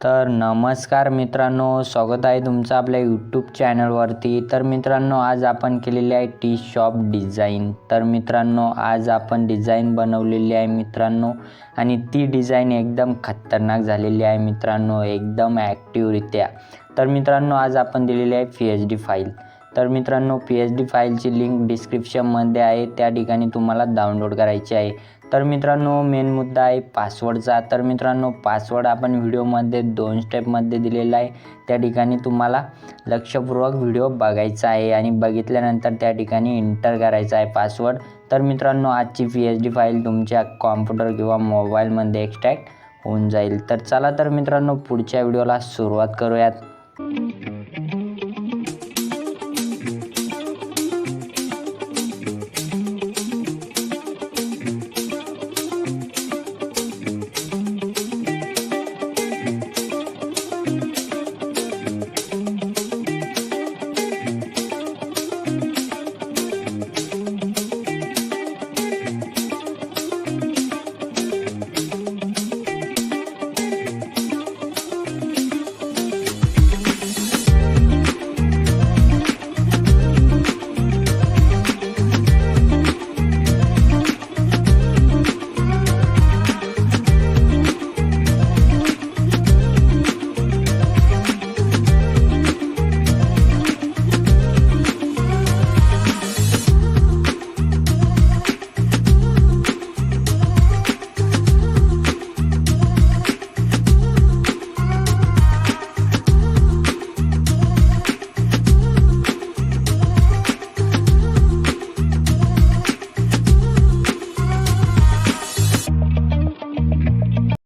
तर नमस्कार मित्रांनो स्वागत आहे तुमचं आपल्या यूट्यूब चॅनलवरती तर मित्रांनो आज आपण केलेली आहे टी शॉप डिझाईन तर मित्रांनो आज आपण डिझाईन बनवलेली आहे मित्रांनो आणि ती डिझाईन एकदम खतरनाक झालेली आहे मित्रांनो एकदम ॲक्टिवरित्या तर मित्रांनो आज आपण दिलेली आहे पी एच डी फाईल तर मित्रांनो पी एच डी फाईलची लिंक डिस्क्रिप्शनमध्ये आहे. त्या ठिकाणी तुम्हाला डाउनलोड करायची आहे. तर मित्रांनो मेन मुद्दा आहे पासवर्डचा. तर मित्रांनो पासवर्ड आपण व्हिडिओमध्ये दोन स्टेपमध्ये दिलेला आहे. त्या ठिकाणी तुम्हाला लक्षपूर्वक व्हिडिओ बघायचा आहे आणि बघितल्यानंतर त्या ठिकाणी इंटर करायचा आहे पासवर्ड. तर मित्रांनो आजची पी एच डी फाईल तुमच्या कॉम्प्युटर किंवा मोबाईलमध्ये एक्स्ट्रॅक्ट होऊन जाईल. तर चला तर मित्रांनो पुढच्या व्हिडिओला सुरुवात करूयात.